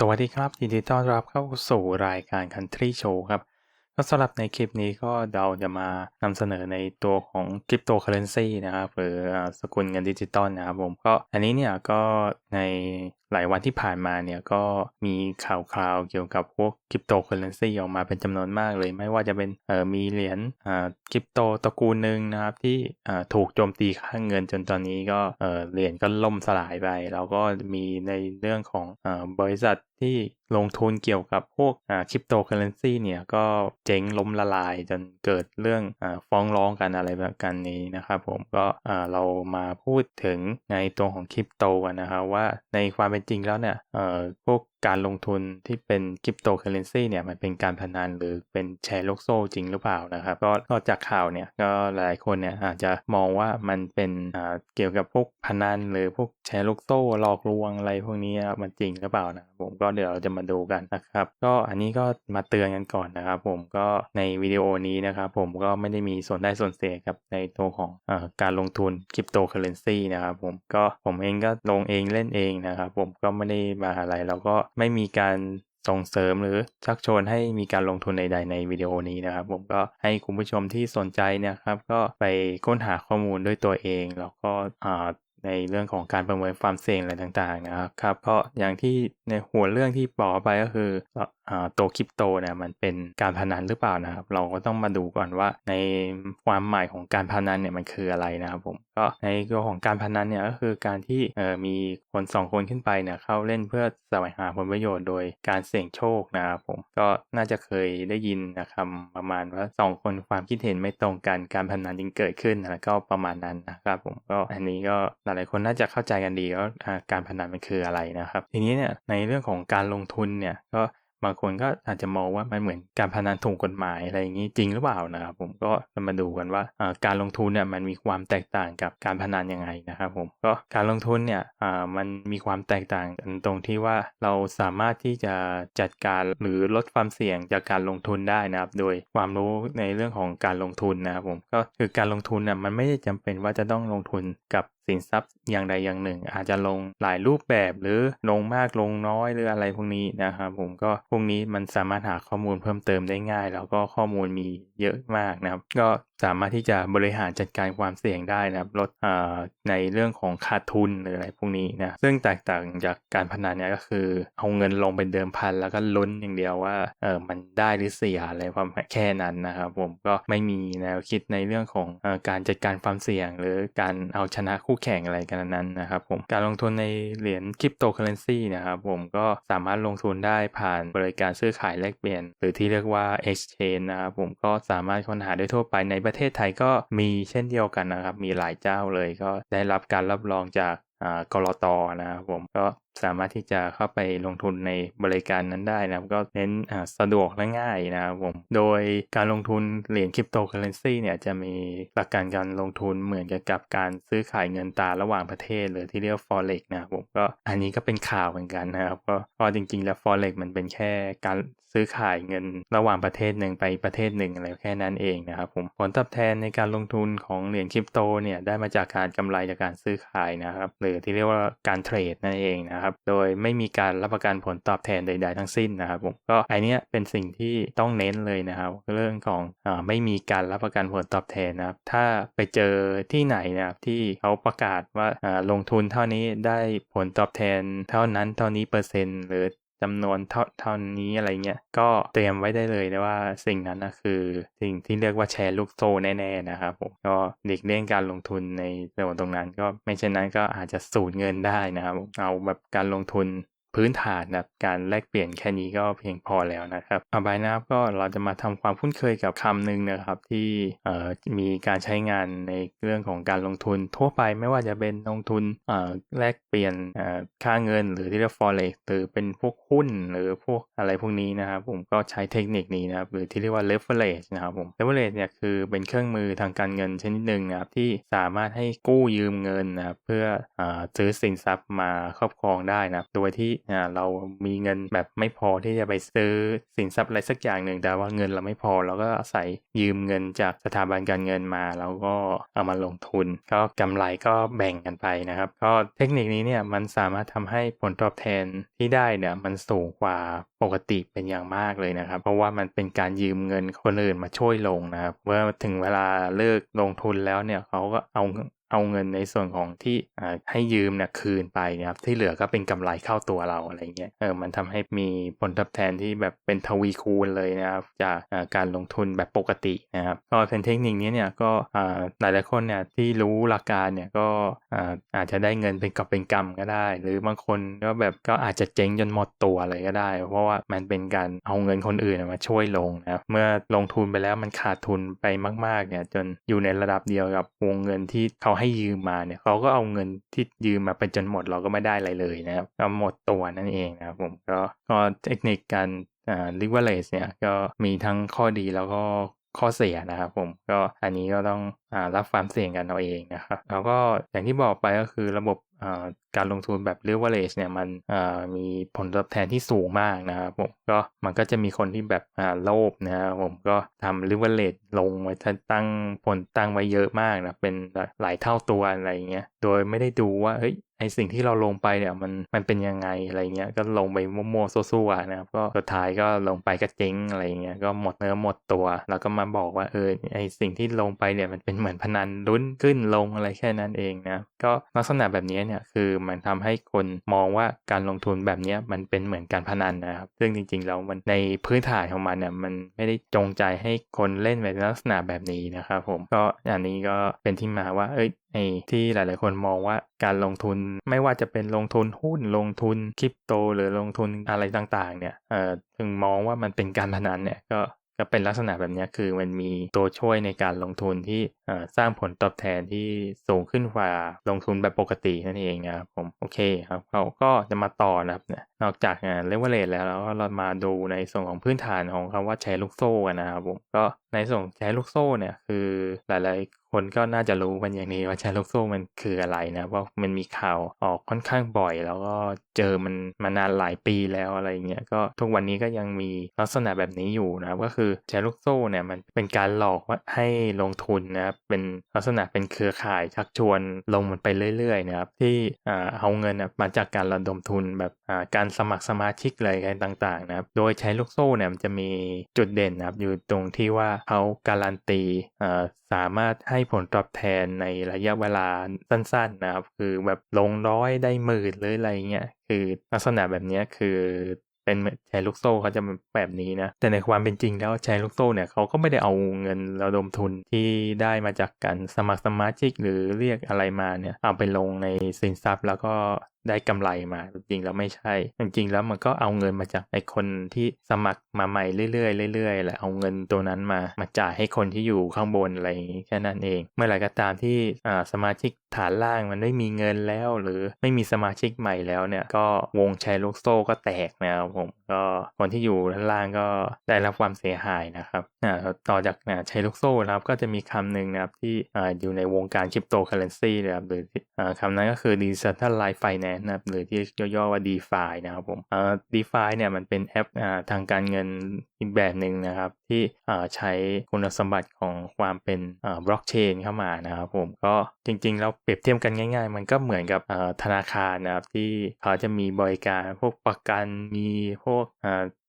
สวัสดีครับ ยินดีต้อนรับเข้าสู่รายการ Country Show ครับ ก็สำหรับในคลิปนี้ก็เราจะมานำเสนอในตัวของคริปโตเคอเรนซีนะครับหรืออ่าสกุลเงินดิจิตอลนะครับผมก็อันนี้เนี่ยก็ใน หลายวันที่ผ่านมาเนี่ยก็มีข่าวคราวเกี่ยวกับพวกคริปโตเคอเรนซีออกมาเป็นจำนวนมากเลย ไม่ว่าจะเป็นเอ่อมีเหรียญอ่าคริปโตตระกูลหนึ่งนะครับที่อ่าถูกโจมตีค่าเงินจนตอนนี้ก็เอ่อเหรียญก็ล่มสลายไป แล้วก็มีในเรื่องของอ่าบริษัทที่ลงทุนเกี่ยวกับพวกอ่าคริปโตเคอเรนซีเนี่ยก็เจ๊งล้มละลายจนเกิดเรื่องอฟ้องร้องกันอะไรแบบกันนี้นะครับผมก็อ่าเรามาพูดถึงในตัวของคริปโตกันนะครับว่าในความเป็นจริงแล้วเนี่ยเออพวก การลงทุนที่เป็นคริปโตเคอเรนซีเนี่ยมันเป็นการพนันหรือเป็นแชร์ลูกโซ่จริงหรือเปล่านะครับก็ก็จากข่าวเนี่ยก็หลายคนเนี่ยอาจจะมองว่ามันเป็นเกี่ยวกับพวกพนันหรือพวกแชร์ลูกโซ่หลอกลวงอะไรพวกนี้มันจริงหรือเปล่านะครับผมก็เดี๋ยวเราจะมาดูกันนะครับก็อันนี้ก็มาเตือนกันก่อนนะครับผมก็ในวิดีโอนี้นะครับผมก็ไม่ได้มีส่วนได้ส่วนเสียกับในตัวของอการลงทุนคริปโตเคอเรนซีนะครับผมก็ผมเองก็ลงเองเล่นเองนะครับผมก็ไม่ได้มาอะไรแล้วก็ไม่มีการส่งเสริมหรือชักชวนให้มีการลงทุนใดๆในวิดีโอนี้นะครับ ผมก็ให้คุณผู้ชมที่สนใจนะครับ ก็ไปค้นหาข้อมูลด้วยตัวเอง แล้วก็ในเรื่องของการประเมินความเสี่ยงอะไรต่างๆนะครับครับก็อย่างที่ในหัวเรื่องที่บอกไปก็คือ ตัวคริปโตเนี่ยมันเป็นการพนันหรือเปล่านะครับ เราก็ต้องมาดูก่อนว่าในความหมายของการพนันเนี่ยมันคืออะไรนะครับผมก็ในตัวของการพนันเนี่ยก็คือการที่มีคนสองคนขึ้นไปเนี่ยเข้าเล่นเพื่อแสวงหาผลประโยชน์โดยการเสี่ยงโชคนะครับผมก็น่าจะเคยได้ยินนะครับประมาณว่าสองคนความคิดเห็นไม่ตรงกันการพนันจึงเกิดขึ้นนะก็ประมาณนั้นนะครับผมก็อันนี้ก็หลายๆคนน่าจะเข้าใจกันดีว่าอ่าการพนันมันคืออะไรนะครับ ทีนี้เนี่ยในเรื่องของการลงทุนเนี่ยก็ บางคนก็อาจจะมองว่ามันเหมือนการพนันถูกกฎหมายอะไรอย่างนี้จริงหรือเปล่านะครับผมก็จะมาดูกันว่าการลงทุนเนี่ยมันมีความแตกต่างกับการพนันยังไงนะครับผมก็การลงทุนเนี่ยมันมีความแตกต่างกันตรงที่ว่าเราสามารถที่จะจัดการหรือลดความเสี่ยงจากการลงทุนได้นะครับ โดยความรู้ในเรื่องของการลงทุนนะครับผมก็คือการลงทุนเนี่ยมันไม่ได้จำเป็นว่าจะต้องลงทุนกับ สินทรัพย์อย่างใดอย่างหนึ่ง อาจจะลงหลายรูปแบบหรือลงมากลงน้อยหรืออะไรพวกนี้นะครับผมก็พวกนี้มันสามารถหาข้อมูลเพิ่มเติมได้ง่าย แล้วก็ข้อมูลมีเยอะมากนะครับ ก็สามารถที่จะบริหารจัดการความเสี่ยงได้นะครับลดในเรื่องของขาดทุนหรืออะไรพวกนี้นะซึ่งแตกต่างจากการพนันเนี่ยก็คือ เอาเงินลงเป็นเดิมพันแล้วก็ลุ้นอย่างเดียวว่าเออมันได้หรือเสียอะไรประมาณแค่นั้นนะครับ ผมก็ไม่มีแนวคิดในเรื่องของอการจัดการความเสี่ยง หรือการเอาชนะคู่แข่งอะไรกันนั้นนะครับ ผมการลงทุนในเหรียญคริปโตเคอเรนซีนะครับ ผมก็สามารถลงทุนได้ผ่านบริการซื้อขายแลกเปลี่ยน หรือที่เรียกว่า exchange นะครับผมก็สามารถค้นหาได้ทั่วไปในประเทศไทยก็มีเช่นเดียวกันนะครับ มีหลายเจ้าเลยก็ได้รับการรับรองจากกรตนะครับผมก็ สามารถที่จะเข้าไปลงทุนในบริการนั้นได้นะครับ ก็เน้นสะดวกและง่ายนะครับผม โดยการลงทุนเหรียญคริปโตเคอเรนซีเนี่ยจะมีหลักการการลงทุนเหมือนกับการซื้อขายเงินตราระหว่างประเทศหรือที่เรียกว่า forex นะครับผมก็อันนี้ก็เป็นข่าวเหมือนกันนะครับก็ก็จริงๆ แล้ว forex มันเป็นแค่การซื้อขายเงินระหว่างประเทศหนึ่งไปประเทศหนึ่งอะไรแค่นั้นเองนะครับผมผลตอบแทนในการลงทุนของเหรียญคริปโตเนี่ยได้มาจากการกำไรจากการซื้อขายนะครับหรือที่เรียกว่าการเทรดนั่นเองนะครับโดยไม่มีการรับประกันผลตอบแทนใด ๆ ทั้งสิ้นนะครับผมก็ไอเนี้ยเป็นสิ่งที่ต้องเน้นเลยนะครับ เรื่องของอไม่มีการรับประกันผลตอบแทนนะครับ ถ้าไปเจอที่ไหนนะครับที่เขาประกาศว่าลงทุนเท่านี้ได้ผลตอบแทนเท่านั้นเท่านี้เปอร์เซ็นต์หรือ จำนวนเท่าเท่านี้อะไรเงี้ยก็เตรียมไว้ได้เลยนะว่าสิ่งนั้นนะคือสิ่งที่เรียกว่าแชร์ลูกโซ่แน่ๆนะครับผมก็เด็กเลี่ยงการลงทุนในส่วนตรงนั้น ก็ไม่เช่นนั้นก็อาจจะสูญเงินได้นะครับเอาแบบการลงทุน พื้นฐานนะการแลกเปลี่ยนแค่นี้ก็เพียงพอแล้วนะครับเอาไปนะครับก็เราจะมาทำความคุ้นเคยกับคำหนึ่งนะครับ ที่มีการใช้งานในเรื่องของการลงทุน ทั่วไปไม่ว่าจะเป็นลงทุนแลกเปลี่ยนค่าเงิน หรือที่เรียก forex หรือเป็นพวกหุ้นหรือพวกอะไรพวกนี้นะครับ ผมก็ใช้เทคนิคนี้นะครับหรือที่เรียกว่า leverage นะครับผม leverage เนี่ยคือเป็นเครื่องมือทางการเงินชนิดหนึ่งนะครับที่สามารถให้กู้ยืมเงินนะครับเพื่ออซื้อสินทรัพย์มาครอบครองได้นะโดยที่อ่าเรามีเงินแบบไม่พอที่จะไปซื้อสินทรัพย์อะไรสักอย่างหนึ่งแต่ว่าเงินเราไม่พอเราก็อาศัยยืมเงินจากสถาบันการเงินมา แล้วก็เอามาลงทุน ก็กำไรก็แบ่งกันไปนะครับ ก็เทคนิคนี้เนี่ยมันสามารถทำให้ผลตอบแทนที่ได้เนี่ยมันสูงกว่าปกติเป็นอย่างมากเลยนะครับ เพราะว่ามันเป็นการยืมเงินคนอื่นมาช่วยลงนะครับเมื่อถึงเวลาเลิกลงทุนแล้วเนี่ยเขาก็เอา เอาเงินในส่วนของที่ให้ยืมเนี่ยคืนไปนะครับที่เหลือก็เป็นกำไรเข้าตัวเราอะไรเงี้ยเออมันทำให้มีผลตอบแทนที่แบบเป็นทวีคูณเลยนะครับจากการลงทุนแบบปกตินะครับก็เป็นเทคนิคนี้เนี่ยก็หลายหลายคนเนี่ยที่รู้หลักการเนี่ยก็อาจจะได้เงินเป็นกอบเป็นกำก็ได้ หรือบางคนก็แบบก็อาจจะเจ๊งจนหมดตัวเลยก็ได้ เพราะว่ามันเป็นการเอาเงินคนอื่นมาช่วยลงนะครับเมื่อลงทุนไปแล้วมันขาดทุนไปมากๆเนี่ยจนอยู่ในระดับเดียวกับวงเงินที่เขาให้ให้ยืมมาเนี่ยเขาก็เอาเงินที่ยืมมาไปจนหมดเราก็ไม่ได้อะไรเลยนะครับก็หมดตัวนั่นเองนะครับผมก็ก็เทคนิคการอ่าลิเวเลสเนี่ยก็มีทั้งข้อดีแล้วก็ข้อเสียนะครับผมก็อันนี้ก็ต้องอรับความเสี่ยงกันเอาเองนะครับแล้วก็อย่างที่บอกไปก็คือระบบ การลงทุนแบบ leverage เนี่ยมันมีผลตอบแทนที่สูงมากนะครับผมก็มันก็จะมีคนที่แบบโลภนะครับผมก็ทำ leverage ลงไว้ตั้งผลตั้งไว้เยอะมากนะเป็นหลายเท่าตัวอะไรเงี้ยโดยไม่ได้ดูว่าเฮ้ยไอสิ่งที่เราลงไปเนี่ยมันมันเป็นยังไงอะไรเงี้ยก็ลงไปมั่วๆซั่วๆนะครับก็สุดท้ายก็ลงไปก็เจ๊งอะไรเงี้ยก็หมดเนื้อหมดตัว แล้วก็มาบอกว่าเออไอสิ่งที่ลงไปเนี่ยมันเป็นเหมือนพนันลุ้นขึ้นลงอะไรแค่นั้นเองนะก็ลักษณะแบบนี้เนี่ยคือมันทำให้คนมองว่าการลงทุนแบบนี้มันเป็นเหมือนการพนันนะครับ ซึ่งจริงๆแล้วมันในพื้นฐานของมันเนี่ยมันไม่ได้จงใจให้คนเล่นในลักษณะแบบนี้นะครับผมก็อันนี้ก็เป็นที่มาว่าเอ้ยไอ้ที่หลายๆคนมองว่าการลงทุนไม่ว่าจะเป็นลงทุนหุ้นลงทุนคริปโต หรือลงทุนอะไรต่างๆเนี่ยเอ่อถึงมองว่ามันเป็นการพนันเนี่ยก็ก็เป็นลักษณะแบบนี้คือมันมีตัวช่วยในการลงทุนที่สร้างผลตอบแทนที่สูงขึ้นกว่าลงทุนแบบปกตินั่นเองนะครับผมโอเคครับเขาก็จะมาต่อนะครับนอกจากเลเวลเลทแล้วเราก็เรามาดูในส่วนของพื้นฐานของคำว่าแชร์ลูกโซ่กันนะครับผมก็ในส่วนแชร์ลูกโซ่เนี่ยคือหลายๆคนก็น่าจะรู้กันอย่างนี้ว่าแชร์ลูกโซ่มันคืออะไรนะว่ามันมีข่าวออกค่อนข้างบ่อย แล้วก็เจอมันมานานหลายปีแล้วอะไรเงี้ยก็ทุกวันนี้ก็ยังมีลักษณะแบบนี้อยู่นะก็คือแชร์ลูกโซ่เนี่ยมันเป็นการหลอกว่าให้ลงทุนนะครับเป็นลักษณะเป็นเครือข่ายชักชวนลงมันไปเรื่อยๆนะครับที่เอาเงินมาจากการระดมทุนแบบการสมัครสมาชิกอะไรกันต่างๆนะครับโดยใช้ลูกโซ่เนี่ยมันจะมีจุดเด่นนะครับอยู่ตรงที่ว่าเขาการันตีสามารถให้ผลตอบแทนในระยะเวลาสั้นๆนะครับคือแบบลงร้อยได้หมื่นหรืออะไรเงี้ยคือลักษณะแบบนี้คือ เป็นแชร์ลูกโซ่เขาจะแบบนี้นะ แต่ในความเป็นจริงแล้วแชร์ลูกโซ่เนี่ยเขาก็ไม่ได้เอาเงินระดมทุนที่ได้มาจากการสมัครสมาชิกหรือเรียกอะไรมาเนี่ยเอาไปลงในสินทรัพย์แล้วก็ ได้กำไรมา จริงแล้วไม่ใช่ จริงๆแล้วมันก็เอาเงินมาจากไอคนที่สมัครมาใหม่เรื่อยๆเรื่อยๆแหละเอาเงินตัวนั้นมามาจ่ายให้คนที่อยู่ข้างบนอะไรอย่างนี้แค่นั้นเอง เมื่อไหร่ก็ตามที่สมาชิกฐานล่างมันไม่มีเงินแล้วหรือไม่มีสมาชิกใหม่แล้วเนี่ยก็วงแชร์ลูกโซ่ก็แตกนะครับผมก็คนที่อยู่ด้านล่างก็ได้รับความเสียหายนะครับต่อจากแชร์ลูกโซ่นะครับก็จะมีคำหนึ่งนะครับที่อยู่ในวงการคริปโตเคอเรนซีนะครับหรือคำนั้นก็คือ Decentralized Finance นะครับหรือที่ย่อๆว่า DeFi นะครับผมเอ่อ DeFi เนี่ยมันเป็นแอปทางการเงินอีกแบบหนึ่งนะครับ ที่ใช้คุณสมบัติของความเป็นบล็อกเชนเข้ามานะครับผมก็จริงๆแล้วเปรียบเทียบกันง่าย ๆ มันก็เหมือนกับธนาคารนะครับที่เขาจะมีบริการพวกประกันมีพวก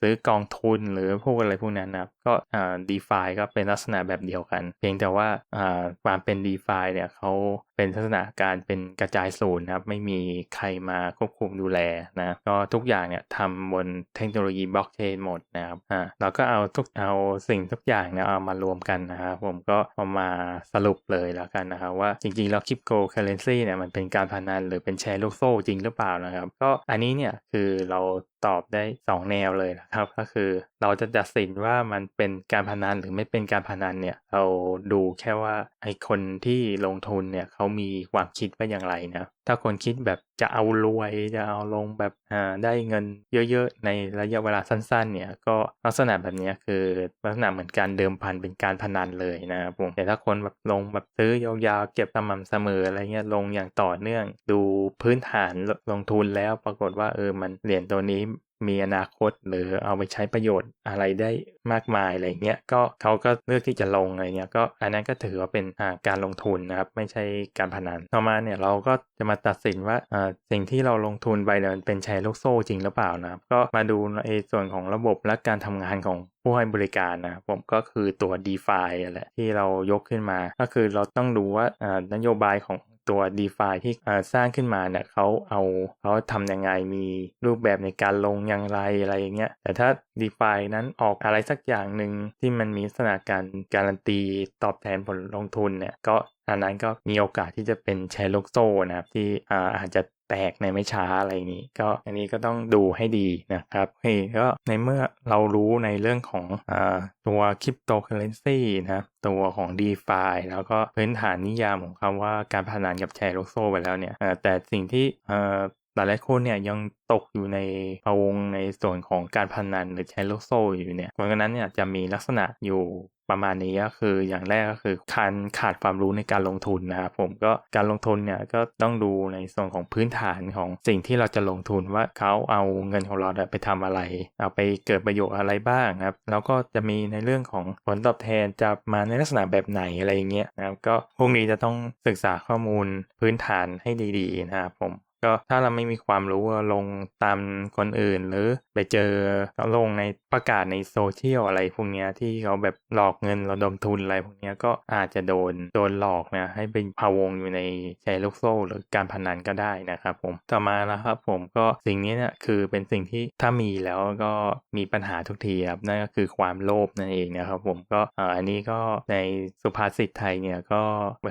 ซื้อกองทุนหรือพวกอะไรพวกนั้นนะครับก็อ่า d e f าก็เป็นลักษณะแบบเดียวกัน เพียงแต่ว่าอ่าความเป็น d e f าเนี่ยเขา เป็นลักษณะการเป็นกระจายศูนย์นะครับ ไม่มีใครมาควบคุมดูแลนะก็ทุกอย่างเนี่ยทำบนเทคโนโลยีบล็อกเชนหมดนะครับอ่าเราก็เอาทุกเอาสิ่งทุกอย่างเนี่ยเอามารวมกันนะครับผมก็เอามาสรุปเลยแล้วกันนะครับว่าจริงๆแล้วคริปโตเคอเรนซีเนี่ยมันเป็นการพนันหรือเป็นแชร์ลูกโซ่จริงหรือเปล่านะครับ ก็อันนี้เนี่ยคือเราตอบได้ 2 แนวเลยนะครับ ก็คือเราจะตัดสินว่ามันเป็นการพนันหรือไม่เป็นการพนันเนี่ยเราดูแค่ว่าไอคนที่ลงทุนเนี่ยเขามีความคิดว่าอย่างไรนะ ถ้าคนคิดแบบจะเอารวยจะเอาลงแบบอ่าได้เงินเยอะๆ ในระยะเวลาสั้นๆ เนี่ยก็ลักษณะแบบนี้คือลักษณะเหมือนการเดิมพันเป็นการพนันเลยนะครับผมแต่ถ้าคนแบบลงแบบซื้อยาวๆ เก็บสม่ำเสมออะไรเงี้ยลงอย่างต่อเนื่อง ดูพื้นฐานลงทุนแล้วปรากฏว่าเออมันเหรียญตัวนี้ มีอนาคตหรือเอาไปใช้ประโยชน์อะไรได้มากมายอะไรเงี้ยก็เขาก็เลือกที่จะลงอะไรเงี้ยก็อันนั้นก็ถือว่าเป็นการลงทุนนะครับไม่ใช่การพนันต่อมาเนี่ยเราก็จะมาตัดสินว่าสิ่งที่เราลงทุนไปเนี่ยมันเป็นแชร์ลูกโซ่จริงหรือเปล่านะครับก็มาดูในส่วนของระบบและการทำงานของผู้ให้บริการนะผมก็คือตัว d e f i แหละที่เรายกขึ้นมา ก็คือเราต้องดูว่านโยบายของ ตัว d e f าที่สร้างขึ้นมาเนี่ยเขาเอาเขาทำยังไงมีรูปแบบในการลงอย่างไรอะไรอย่างเงี้ยแต่ถ้า d e f านั้นออกอะไรสักอย่างหนึ่งที่มันมีลักษณะการการันตีตอบแทนผลลงทุนเนี่ยก็อันนั้นก็มีโอกาสที่จะเป็นแชร์ลูกโซ่นะครับที่อาจจะ แตกในไม่ช้าอะไรอย่างนี้ ก็อันนี้ก็ต้องดูให้ดีนะครับเฮ้ก็ในเมื่อเรารู้ในเรื่องของอตัวคริปโตเคอเรนซีนะตัวของ d e f i แล้วก็พื้นฐานนิยามของคำว่าการพนันกับแชร์ลูกโซ่ไปแล้วเนี่ยแต่สิ่งที่ หลายหลายคนเนี่ยยังตกอยู่ในพวงในส่วนของการพนันหรือแชร์ลูกโซ่อยู่เนี่ยเพราะนั้นเนี่ยจะมีลักษณะอยู่ประมาณนี้ก็คืออย่างแรกก็คือการขาดความรู้ในการลงทุนนะครับผมก็การลงทุนเนี่ยก็ต้องดูในส่วนของพื้นฐานของสิ่งที่เราจะลงทุนว่าเขาเอาเงินของเราไปทำอะไร เอาไปเกิดประโยชน์อะไรบ้างครับแล้วก็จะมีในเรื่องของผลตอบแทนจะมาในลักษณะแบบไหนอะไรอย่างเงี้ยนะครับก็พวกนี้จะต้องศึกษาข้อมูลพื้นฐานให้ดีๆนะครับผม ก็ถ้าเราไม่มีความรู้ลงตามคนอื่น หรือไปเจอเขาลงในประกาศในโซเชียลอะไรพวกนี้ที่เขาแบบหลอกเงินระดมทุนอะไรพวกนี้ก็อาจจะโดนโดนหลอกนะให้เป็นพาวงอยู่ในแชร์ลูกโซ่หรือการพนันก็ได้นะครับผมต่อมานะครับผมก็สิ่งนี้เนี่ยคือเป็นสิ่งที่ถ้ามีแล้วก็มีปัญหาทุกทีครับนั่นก็คือความโลภนั่นเองนะครับผมก็อันนี้ก็ในสุภาษิตไทยเนี่ยก็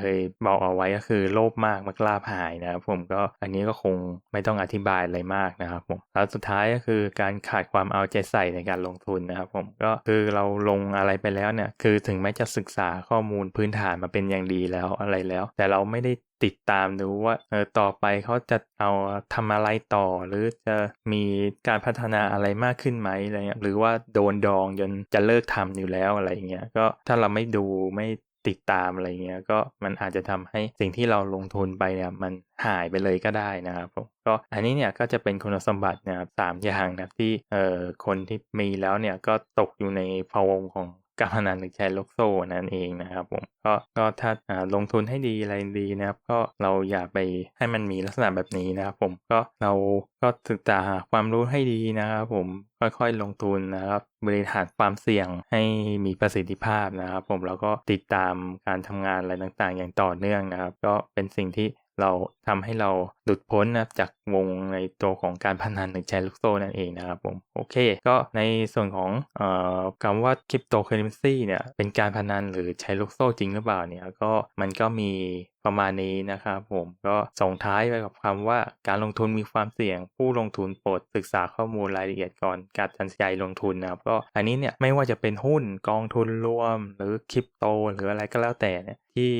เคยบอกเอาไว้ก็คือโลภมากมักลาภหายนะครับผมก็อันนี้ก็คงไม่ต้องอธิบายอะไรมากนะครับผมแล้วสุดท้ายก็คือการขาดความเอาใจใส่ในการลงทุนนะครับผมก็คือเราลงอะไรไปแล้วเนี่ยคือถึงแม้จะศึกษาข้อมูลพื้นฐานมาเป็นอย่างดีแล้วอะไรแล้ว แต่เราไม่ได้ติดตามดูว่าเออต่อไปเขาจะเอาทำอะไรต่อ หรือจะมีการพัฒนาอะไรมากขึ้นไหมอะไรเงี้ยหรือว่าโดนดองจนจะเลิกทำอยู่แล้วอะไรเงี้ยก็ถ้าเราไม่ดูไม่ ติดตามอะไรเงี้ยก็มันอาจจะทำให้สิ่งที่เราลงทุนไปเนี่ยมันหายไปเลยก็ได้นะครับผมก็อันนี้เนี่ยก็จะเป็นคุณสมบัตินะครับสามอย่างนะที่เอ่อคนที่มีแล้วเนี่ยก็ตกอยู่ในภาวงของ การพนันหรือแชร์ลูกโซ่นั่นเองนะครับผมก็ก็ถ้าลงทุนให้ดีอะไรดีนะครับก็เราอย่าไปให้มันมีลักษณะแบบนี้นะครับผมก็เราก็ศึกษาความรู้ให้ดีนะครับผมค่อยๆลงทุนนะครับ บริหารความเสี่ยงให้มีประสิทธิภาพนะครับ ผมแล้วก็ติดตามการทำงานอะไรต่างๆ อย่างต่อเนื่องนะครับ ก็เป็นสิ่งที่ เราทำให้เราหลุดพ้นนะจากวงในตัวของการพนันหรือแชร์ลูกโซ่นั่นเองนะครับผมโอเค ก็ในส่วนของออคำว่าคริปโตเคอเรนซีเนี่ยเป็นการพนันหรือใช้ลูกโซ่จริงหรือเปล่าเนี่ยก็มันก็มี ประมาณนี้นะครับผมก็ส่งท้ายไปกับคำว่าการลงทุนมีความเสี่ยง ผู้ลงทุนโปรดศึกษาข้อมูลรายละเอียดก่อนการตัดสินใจลงทุนนะครับก็อันนี้เนี่ยไม่ว่าจะเป็นหุ้นกองทุนรวม หรือคริปโต หรืออะไรก็แล้วแต่เนี่ยที่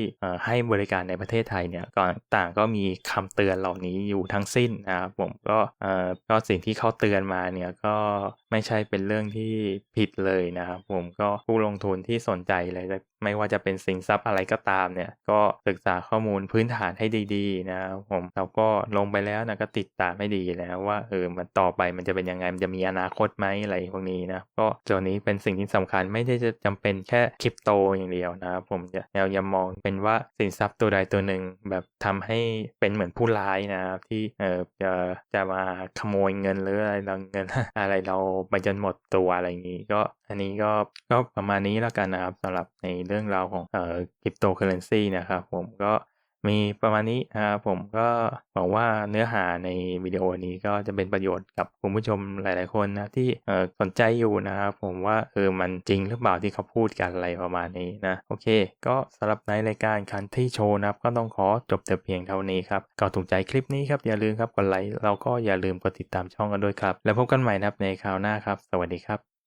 ให้บริการในประเทศไทยเนี่ยก่อนต่างก็มีคำเตือนเหล่านี้อยู่ทั้งสิ้นนะครับผมก็ก็สิ่งที่เขาเตือนมาเนี่ยก็ไม่ใช่เป็นเรื่องที่ผิดเลยนะครับผมก็ผู้ลงทุนที่สนใจเลยไม่ว่าจะเป็นสินทรัพย์อะไรก็ตามเนี่ย ก็ศึกษาข้อมูลพื้นฐานให้ดีๆนะครับผมเราก็ลงไปแล้วนะก็ติดตามไม่ดีแล้วว่าเออมันต่อไปมันจะเป็นยังไงมันจะมีอนาคตไหมอะไรพวกนี้นะก็ตัวนี้เป็นสิ่งที่สำคัญไม่ได้จะจำเป็นแค่คริปโตอย่างเดียวนะครับผมเราอย่ามองเป็นว่าสินทรัพย์ตัวใดตัวหนึ่งแบบทำให้เป็นเหมือนผู้ร้ายนะครับที่เออจะจะมาขโมยเงินหรืออะไรเราเงินอะไรเราไปจนหมดตัวอะไรอย่างนี้ก็อันนี้ก็ก็ประมาณนี้แล้วกันนะครับสำหรับในเรื่องราวของเอ่อคริปโตเคอเรนซีนะครับผมก็ มีประมาณนี้นะครับผมก็หวังว่าเนื้อหาในวิดีโอนี้ก็จะเป็นประโยชน์กับคุณผู้ชมหลาย ๆ คนนะที่เออสนใจอยู่นะครับผมว่าเออมันจริงหรือเปล่าที่เขาพูดกันอะไรประมาณนี้นะโอเค ก็สำหรับในรายการคันที่โชว์นะครับก็ต้องขอจบแต่เพียงเท่านี้ครับก็ถูกใจคลิปนี้ครับอย่าลืมครับกดไลค์เราก็อย่าลืมกดติดตามช่องกันด้วยครับ แล้วพบกันใหม่นะครับในคราวหน้าครับ สวัสดีครับ